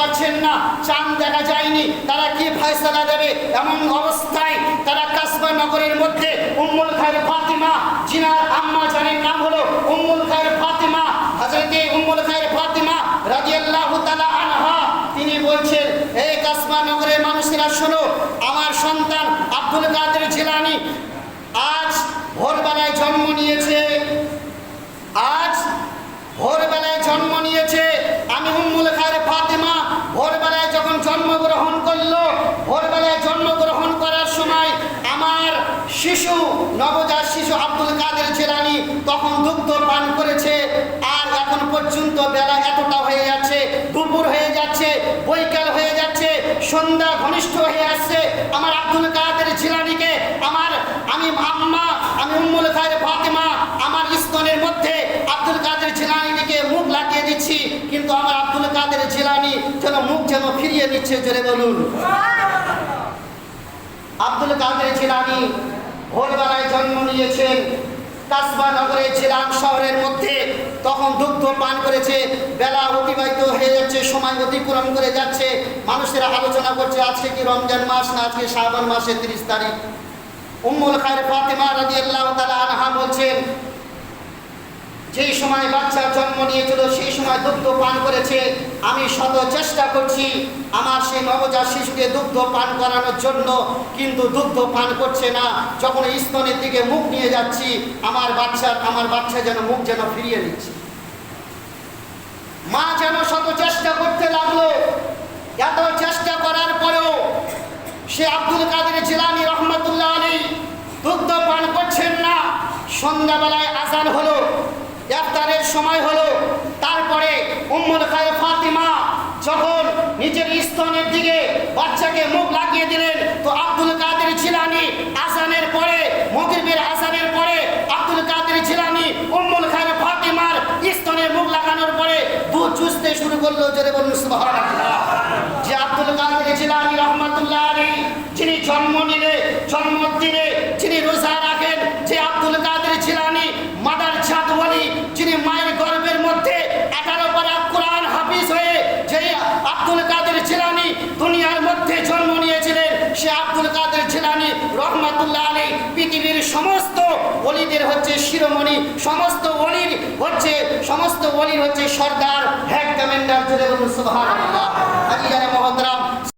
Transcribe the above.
পারছেন না। চাঁদ দেখা যায়নি। তারা কি ফয়সলা দেবে? এমন অবস্থায় তারা কাসবা নগরের মধ্যে উম্মুল খায়ের ফাতিমা, জিনার আম্মা জানের নাম হলো উম্মুল খায়ের ফাতিমা, হযরতে উম্মুল খায়ের ফাতিমা রাদিয়াল্লাহু তাআলা আনহা। তিনি বলছেন এই কাসবা নগরের মানুষেরা, শোনো, আমার সন্তান আব্দুল কাদের জিলানী আজ ভোরবেলায় জন্ম নিয়েছে আজ ভোরবেলায় জন্ম নিয়েছে আমি উম্মুল খায়ের ফাতেমা ভোরবেলায় যখন জন্মগ্রহণ করল ভোরবেলায় জন্মগ্রহণ করার সময় আমার শিশু নবজাত শিশু আব্দুল কাদের জেলানি তখন দুগ্ধ পান করেছে। আর এখন পর্যন্ত বেলা এতটা হয়ে যাচ্ছে, দুপুর হয়ে যাচ্ছে, বৈকাল হয়ে যাচ্ছে, সন্ধ্যা ঘনিষ্ঠ হয়ে আসছে। আমার আব্দুল কাদের জিলানিকে আমার, আমি আম্মা, আমি উম্মুল খায়ের ফাতেমা, আমার স্তনের মধ্যে আব্দুল কাদের জিলানিকে মুখ লাগিয়ে দিচ্ছি। কিন্তু আমার আব্দুল কাদের জিলানি যেন মুখ যেন ফিরিয়ে দিচ্ছে জোরে বলুন। আব্দুল কাদের জিলানি ভোরবেলায় জন্ম নিয়েছেন। কাসবা নগরে ছিলাম শহরের মধ্যে। তখন দুগ্ধ পান করেছে। বেলা অতিবাহিত হয়ে যাচ্ছে, সময় অতিক্রম করে যাচ্ছে। মানুষেরা আলোচনা করছে, আজকে কি রমজান মাস না আজকে শ্রাবণ মাসের তিরিশ তারিখ। উম্মুল খায়ের ফাতেমা বলছেন যেই সময় বাচ্চা জন্ম নিয়েছিল, সেই সময় দুগ্ধ পান করেছে। আমি শত চেষ্টা করছি আমার সেই নবজাত শিশুকে দুগ্ধ পান করানোর জন্য, কিন্তু দুগ্ধ পান করছে না। যখন স্তনের দিকে মুখ নিয়ে যাচ্ছি, আমার বাচ্চা আমার বাচ্চা যেন মুখ যেন ফিরিয়ে নিচ্ছে। মা যেন শত চেষ্টা করতে লাগল। এত চেষ্টা করার পরেও সে আব্দুল কাদের জিলানি রহমতুল্লাহ আলী দুগ্ধ পান করছেন না। সন্ধ্যাবেলায় আজান হলো। ইফতারের সময় হলো। তারপরে উম্মুল খায়ে ফাতিমা যখন নিজের স্তনের দিকে বাচ্চাকে মুখ লাগিয়ে দিলেন, তো আব্দুল কাদের জিলানি আসানের পরে মগরিবের আসানের পরে আব্দুল কাদের জিলানি উম্মুল খায়ে ফাতিমার স্তনে মুখ লাগানোর পরে দুধ চুষতে শুরু করল, জোরে বলুন যে আব্দুল কাদের জিলানি রহমাতুল্লাহ আলী যিনি জন্ম নিলে, জন্মদিনে যিনি রোজা রাখেন, যে আব্দুল কাদের জিলানি মাদার চাঁদ ওয়ালি যিনি মায়ের গর্ভের মধ্যে এগারো পারা কোরআন হাফিজ হয়ে যে আব্দুল কাদের জিলানি দুনিয়ার মধ্যে জন্ম নিয়েছিলেন সে আব্দুল কাদের জিলানি রহমাতুল্লাহ আলী পৃথিবীর সমস্ত অলিদের হচ্ছে শিরোমণি, সমস্ত অলির হচ্ছে, সমস্ত অলির হচ্ছে সর্দার, হেড কমান্ডার জুড়ে বলুন আলী মহতরাম